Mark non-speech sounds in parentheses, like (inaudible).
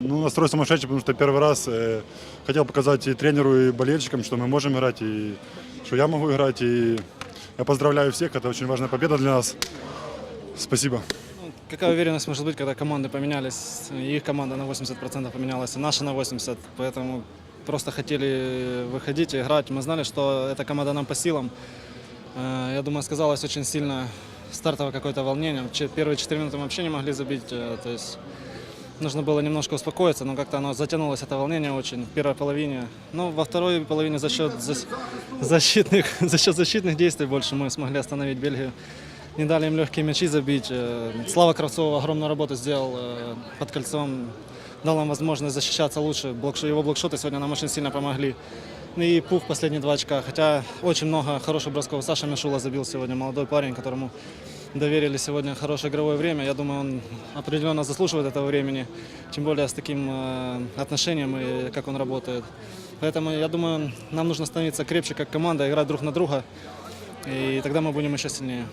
Ну, настрой сумасшедший, потому что первый раз э, хотел показать и тренеру, и болельщикам, что мы можем играть, и что я могу играть. И я поздравляю всех, это очень важная победа для нас. Спасибо. Какая уверенность может быть, когда команды поменялись, их команда на 80% поменялась, и наша на 80%, поэтому просто хотели выходить и играть. Мы знали, что эта команда нам по силам. Э, Я думаю, сказалось очень сильно стартовое какое-то волнение. Первые 4 минуты мы вообще не могли забить, э, то есть нужно было немножко успокоиться, но как-то оно затянулось, это волнение очень в первой половине. Но во второй половине за счет зас- защитных, (laughs) за счет защитных действий больше мы смогли остановить Бельгию. Не дали им легкие мячи забить. Э, Слава Кравцов огромную работу сделал э, под кольцом, дал нам возможность защищаться лучше. Его блокшоты сегодня нам очень сильно помогли. Ну и Пух последние два очка. Хотя очень много хороших бросков. Саша Мишула забил сегодня, молодой парень, которому доверили сегодня хорошее игровое время. Я думаю, он определенно заслуживает этого времени. Тем более с таким э, отношением и как он работает. Поэтому я думаю, нам нужно становиться крепче как команда, играть друг на друга. И тогда мы будем еще сильнее.